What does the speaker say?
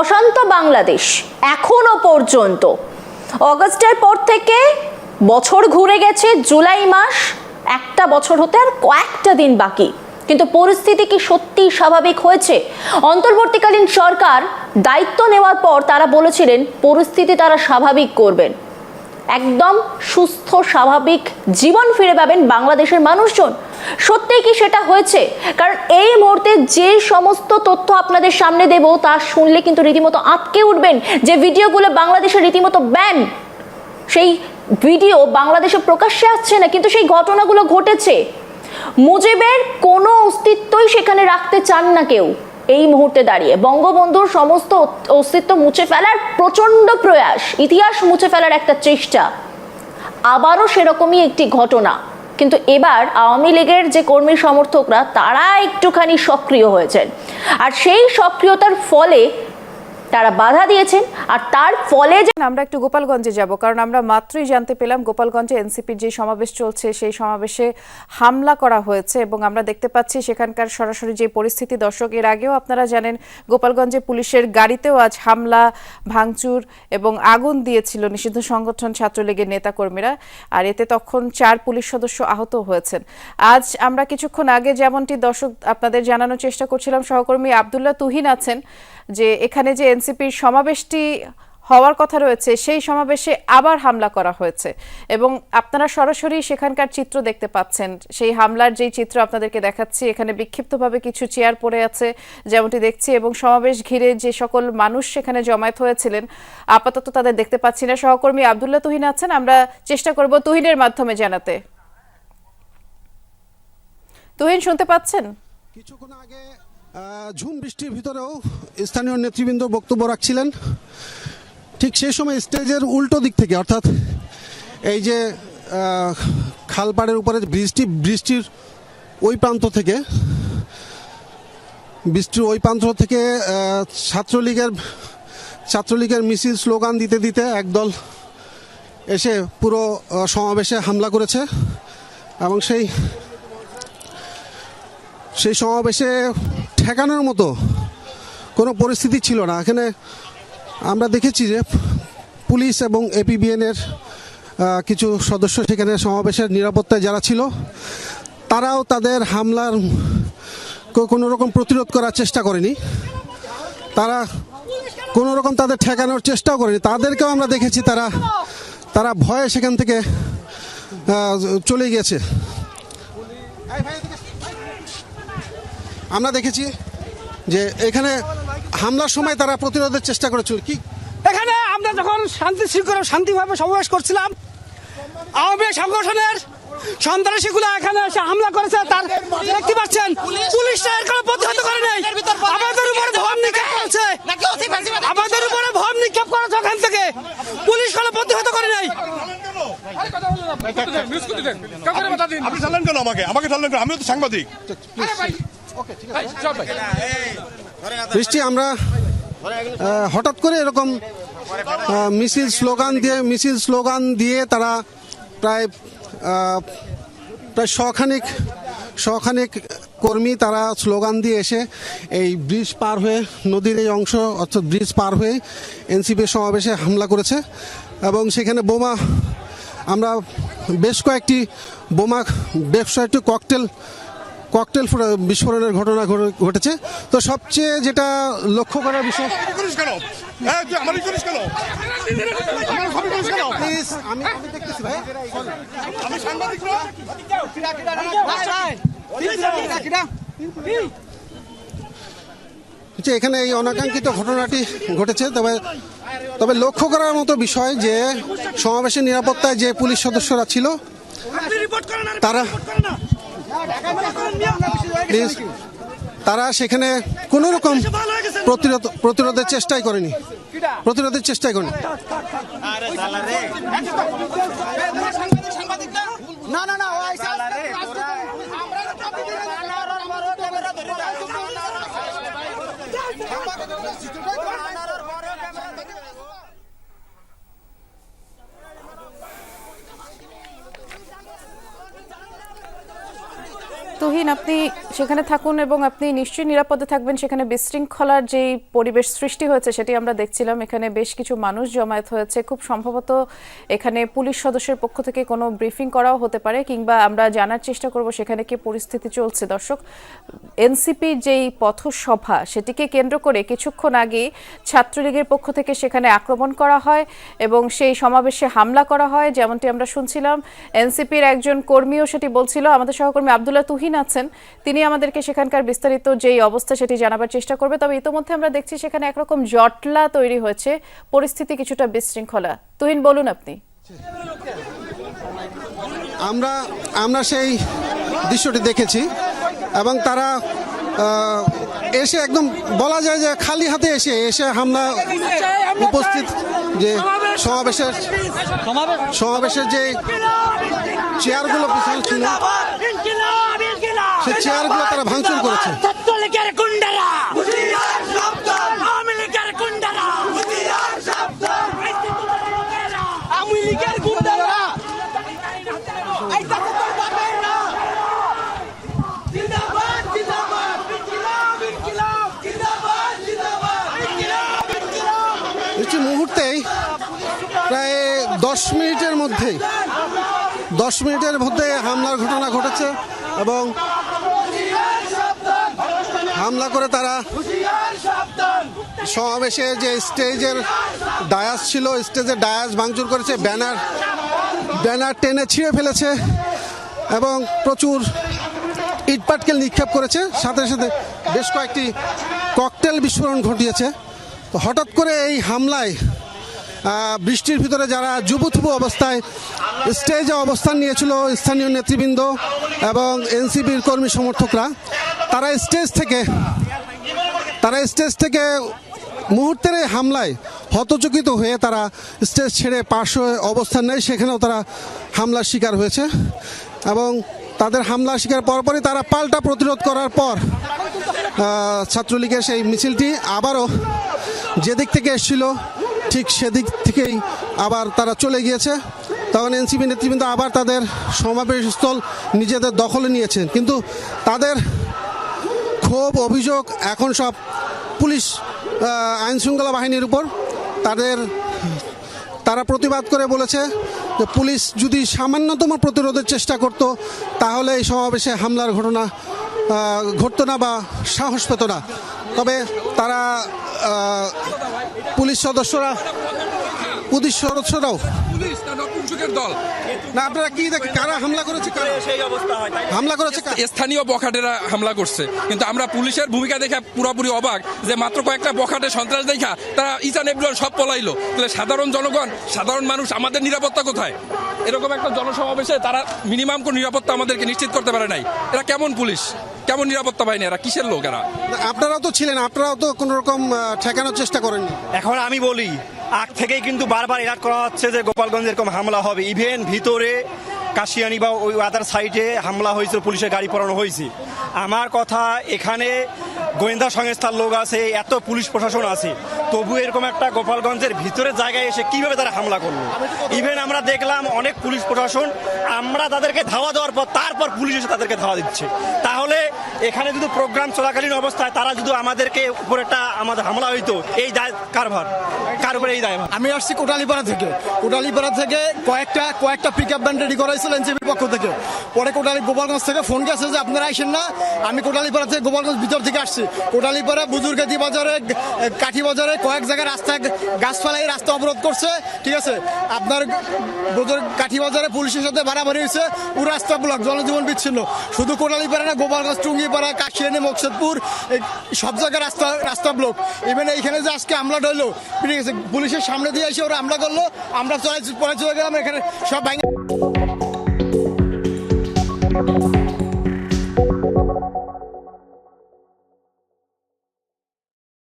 অশান্ত বাংলাদেশ, এখনও পর্যন্ত। অগস্টের পর থেকে বছর ঘুরে গেছে, জুলাই মাস, একটা বছর হতে আর কয়েকটা দিন বাকি। কিন্তু পরিস্থিতি কি সত্যিই স্বাভাবিক হয়েছে? অন্তর্বর্তীকালীন সরকার দায়িত্ব নেওয়ার পর তারা বলেছিলেন, পরিস্থিতি তারা স্বাভাবিক করবেন। একদম সুস্থ, স্বাভাবিক জীবন ফিরে পাবেন বাংলাদেশের মানুষজন। সত্যিই কি সেটা হয়েছে? কারণ এই মুহূর্তে যে সমস্ত তথ্য আপনাদের সামনে দেব, তা শুনলে কিন্তু রীতিমতো আটকে উঠবেন। যে ভিডিওগুলো বাংলাদেশে রীতিমতো ব্যান, সেই ভিডিও বাংলাদেশে প্রকাশ্যে আসছে না, কিন্তু সেই ঘটনাগুলো ঘটেছে। মুজিবের কোনো অস্তিত্বই সেখানে রাখতে চান না কেউ এই মুহূর্তে দাঁড়িয়ে। বঙ্গবন্ধুর সমস্ত অস্তিত্ব মুছে ফেলার প্রচণ্ড প্রয়াস, ইতিহাস মুছে ফেলার একটা চেষ্টা। আবারও সেরকমই একটি ঘটনা। কিন্তু এবার আওয়ামী লীগের যে কর্মী সমর্থকরা, তারা একটুখানি সক্রিয় হয়েছেন। আর সেই সক্রিয়তার ফলে তারা বাধা দিয়েছেন আর তার ফলে যে আমরা একটু গোপালগঞ্জে যাব, কারণ আমরা মাত্রই জানতে পেলাম গোপালগঞ্জে এনসিপির যে সমাবেশ চলছে, সেই সমাবেশে হামলা করা হয়েছে এবং আমরা দেখতে পাচ্ছি সেখানকার সরাসরি যে পরিস্থিতি। দর্শক, এর আগেও আপনারা জানেন, গোপালগঞ্জে পুলিশের গাড়িতেও আজ হামলা, ভাঙচুর এবং আগুন দিয়েছিল নিষিদ্ধ সংগঠন ছাত্রলীগের নেতাকর্মীরা আর এতে তখন চার পুলিশ সদস্য আহত হয়েছেন। আজ আমরা কিছুক্ষণ আগে যেমনটি দর্শক আপনাদের জানানোর চেষ্টা করছিলাম, সহকর্মী আবদুল্লাহ তুহিন আছেন। যে এখানে যে এনসিপির সমাবেশটি হওয়ার কথা রয়েছে, সেই সমাবেশে আবার হামলা করা হয়েছে। এবং আপনারা সরাসরি সেখানকার চিত্র দেখতে পাচ্ছেন। সেই হামলার যেই চিত্র আপনাদেরকে দেখাচ্ছি, এখানে বিক্ষিপ্তভাবে কিছু চেয়ার পড়ে আছে, যেমনটি দেখছি, এবং সমাবেশ ঘিরে যে সকল মানুষ সেখানে জমায়েত হয়েছিলেন, আপাতত তাদের দেখতে পাচ্ছি না। সহকর্মী আবদুল্লাহ তুহিন আছেন, আমরা চেষ্টা করব তুহিনের মাধ্যমে জানাতে। তুহিন, শুনতে পাচ্ছেন? কিছুক্ষণ আগে ঝুম বৃষ্টির ভিতরেও স্থানীয় নেতৃবৃন্দ বক্তব্য রাখছিলেন। ঠিক সেই সময় স্টেজের উল্টো দিক থেকে, অর্থাৎ এই যে খালপাড়ের উপরে বৃষ্টি, বৃষ্টির ওই প্রান্ত থেকে, বৃষ্টির ওই প্রান্ত থেকে ছাত্রলীগের ছাত্রলীগের মিছিল স্লোগান দিতে দিতে একদল এসে পুরো সমাবেশে হামলা করেছে এবং সেই সেই সমাবেশে ঠেকানোর মতো কোনো পরিস্থিতি ছিল না। এখানে আমরা দেখেছি যে পুলিশ এবং এপিবিএনের কিছু সদস্য সেখানে সমাবেশের নিরাপত্তায় যারা ছিল, তারাও তাদের হামলার কোনো রকম প্রতিরোধ করার চেষ্টা করেনি। তারা কোনো রকম তাদের ঠেকানোর চেষ্টাও করেনি। তাদেরকেও আমরা দেখেছি, তারা তারা ভয়ে সেখান থেকে চলে গিয়েছে। আমরা দেখেছি যে এখানে হামলার সময় তারা প্রতিরোধের চেষ্টা করেছিল। কি? এখানে আমরা যখন শান্তি শৃঙ্খলা শান্তিভাবে সমাবেশ করছিলাম আওয়ামী সংগঠনের সন্ত্রাসীগুলো এখানে এসে হামলা করেছে তার দেখতে পাচ্ছেন পুলিশটা এর কোনো প্রতিহত করে নাই। আমাদের উপরে ভম নিক্ষেপ করেছে। আমাদের উপরে ভম নিক্ষেপ করেছে ওখান থেকে। পুলিশ কোনো প্রতিহত করে নাই। আপনি ছাড়লেন কেন আমাকে আমাকে ছাড়লেন কেন আমিও তো সাংবাদিক বৃষ্টি আমরা হঠাৎ করে এরকম মিছিল স্লোগান দিয়ে মিছিল স্লোগান দিয়ে তারা প্রায় প্রায় শখানিক শখানিক কর্মী তারা স্লোগান দিয়ে এসে এই ব্রিজ পার হয়ে নদীর এই অংশ অর্থাৎ ব্রিজ পার হয়ে এনসিপি সমাবেশে হামলা করেছে। এবং সেখানে বোমা আমরা বেশ কয়েকটি বোমা বেশ কয়েকটি ককটেল ককটেল বিস্ফোরণের ঘটনা ঘটে- ঘটেছে। তো সবচেয়ে যেটা লক্ষ্য করার বিষয় এখানে এই অনাকাঙ্ক্ষিত ঘটনাটি ঘটেছে। তবে তবে লক্ষ্য করার মতো বিষয় যে সমাবেশের নিরাপত্তায় যে পুলিশ সদস্যরা ছিল তারা প্লিজ তারা সেখানে কোনো রকম প্রতিরোধ প্রতিরোধের চেষ্টাই করেনি। প্রতিরোধের চেষ্টাই করেনি। না না না তুহিন আপনি সেখানে থাকুন এবং আপনি নিশ্চয়ই নিরাপদে থাকবেন। সেখানে বিশৃঙ্খলার যেই পরিবেশ সৃষ্টি হয়েছে, সেটি আমরা দেখছিলাম। এখানে বেশ কিছু মানুষ জমায়েত হয়েছে। খুব সম্ভবত এখানে পুলিশ সদস্যের পক্ষ থেকে কোনো ব্রিফিং করাও হতে পারে কিংবা আমরা জানার চেষ্টা করব সেখানে কি পরিস্থিতি চলছে। দর্শক এনসিপির যেই পথসভা, সেটিকে কেন্দ্র করে কিছুক্ষণ আগে ছাত্রলীগের পক্ষ থেকে সেখানে আক্রমণ করা হয় এবং সেই সমাবেশে হামলা করা হয়, যেমনটি আমরা শুনছিলাম। এনসিপির একজন কর্মীও সেটি বলছিল। আমাদের সহকর্মী আবদুল্লাহ তুহিন আছেন তিনি আমাদেরকে সেখানকার বিস্তারিত যেই অবস্থা সেটি জানাবার চেষ্টা করবে। তবে ইতোমধ্যে আমরা দেখছি সেখানে একরকম জটলা তৈরি হয়েছে পরিস্থিতি কিছুটা বিশৃঙ্খলা। তুহিন বলুন আপনি। আমরা আমরা সেই দৃশ্যটি দেখেছি এবং তারা আহ, এসে একদম বলা যায় যে খালি হাতে এসে এসে হামলা উপস্থিত যে সমাবেশের সমাবেশের যে চেয়ারগুলো পিছনে ছিল সে চেয়ারগুলো তারা ভাঙচুর করেছে। ছাত্রলীগের গুন্ডারা আওয়ামী লীগের গুন্ডারা আওয়ামী লীগের গুন্ডারা। একটি মুহূর্তেই প্রায় দশ মিনিটের মধ্যে দশ মিনিটের মধ্যে হামলার ঘটনা ঘটেছে এবং হামলা করে তারা সমাবেশে যে স্টেজের ডায়াস ছিল স্টেজের ডায়াস ভাঙচুর করেছে ব্যানার ব্যানার টেনে ছিঁড়ে ফেলেছে এবং প্রচুর ইটপাটকেল নিক্ষেপ করেছে। সাথে সাথে বেশ কয়েকটি ককটেল বিস্ফোরণ ঘটিয়েছে। তো হঠাৎ করে এই হামলায় বৃষ্টির ভিতরে যারা যুবথুবু অবস্থায় স্টেজে অবস্থান নিয়েছিল স্থানীয় নেতৃবৃন্দ এবং এনসিপির কর্মী সমর্থকরা, তারা স্টেজ থেকে, তারা স্টেজ থেকে মুহূর্তের এই হামলায় হতচকিত হয়ে তারা স্টেজ ছেড়ে পার্শ্ব অবস্থান নেয়। সেখানেও তারা হামলার শিকার হয়েছে এবং তাদের হামলার শিকার পরপরই তারা পাল্টা প্রতিরোধ করার পর ছাত্রলীগের সেই মিছিলটি আবারও যেদিক থেকে এসেছিল ঠিক সেদিক থেকেই আবার তারা চলে গিয়েছে। তখন এনসিপি নেতৃবৃন্দ আবার তাদের সমাবেশস্থল নিজেদের দখলে নিয়েছেন। কিন্তু তাদের ক্ষোভ, অভিযোগ এখন সব পুলিশ আইন শৃঙ্খলা বাহিনীর উপর। তাদের, তারা প্রতিবাদ করে বলেছে যে পুলিশ যদি সামান্যতম প্রতিরোধের চেষ্টা করত, তাহলে এই সমাবেশে হামলার ঘটনা ঘটতো না বা সাহস পেত না। তবে তারা পুলিশ সদস্যরা পুলিশ সদস্যরাও না দল। না আপনারা কি দেখে কারা হামলা করেছে কারা? হামলা করেছে কারা? স্থানীয় বখাটেরা হামলা করছে। কিন্তু আমরা পুলিশের ভূমিকা দেখে পুরোপুরি অবাক যে মাত্র কয়েকটা বখাটে সন্ত্রাস দেখা তারা ইচান এভরিওয়ান সব পলাইলো। তাহলে সাধারণ জনগণ সাধারণ মানুষ আমাদের নিরাপত্তা কোথায়? এরকম একটা জনসমাবেশে তারা মিনিমাম কোন নিরাপত্তা আমাদেরকে নিশ্চিত করতে পারে নাই। এরা কেমন পুলিশ? কেমন নিরাপত্তা বাহিনী? এরা কিসের লোক এরা? আপনারাও তো ছিলেন আপনারাও তো কোনো রকম ঠেকানোর চেষ্টা করেননি। এখন আমি বলি আগ থেকেই কিন্তু বারবার এলাট করা হচ্ছে যে গোপালগঞ্জ এরকম হামলা হবে। ইভেন ভিতরে কাশিয়ানি বা ওই আদার সাইডে হামলা হয়েছিল, পুলিশের গাড়ি পড়ানো হয়েছে। আমার কথা, এখানে গোয়েন্দা সংস্থার লোক আছে, এত পুলিশ প্রশাসন আছে। তবু এরকম একটা গোপালগঞ্জের ভিতরের জায়গায় এসে কীভাবে তারা হামলা করল? ইভেন আমরা দেখলাম অনেক পুলিশ প্রশাসন, আমরা তাদেরকে ধাওয়া দেওয়ার পর, তারপর পুলিশ এসে তাদেরকে ধাওয়া দিচ্ছে। তাহলে এখানে যদি প্রোগ্রাম চলাকালীন অবস্থায় তারা যদি আমাদেরকে উপর একটা আমাদের হামলা হইতো, এই কারভার কার উপরে এই দায়? আমি আসছি কোটালীপাড়া থেকে। কোটালীপাড়া থেকে কয়েকটা কয়েকটা পিক আপ ব্যান্ড রেডি করা এনসিপির পক্ষ থেকে। পরে কোটালী গোপালগঞ্জ থেকে ফোন গেছে যে, আপনারা আইসেন না? আমি কোটালীপাড়া থেকে গোপালগঞ্জ ভিতর থেকে আসছি। কোটালীপাড়া, বুজুর্গাদি বাজারে, কাঠি বাজারে কয়েক জায়গায় রাস্তা গাছ ফেলাই রাস্তা অবরোধ করছে। ঠিক আছে? আপনার কাঠি বাজারে পুলিশের সাথে বাড়াবাড়ি হয়েছে। পুরো রাস্তা ব্লক জনজীবন বিচ্ছিন্ন। শুধু কোটালীপাড়া না, গোপালগঞ্জ, টুঙ্গিপাড়া, কাশিয়ানি, মকসদপুর সব জায়গায় রাস্তা রাস্তা ব্লক ইভেন এইখানে যে আজকে হামলা হইল, ঠিক আছে? পুলিশের সামনে দিয়ে এসে ওরা আমরা করল। আমরা চলে চলে গেলাম এখানে সব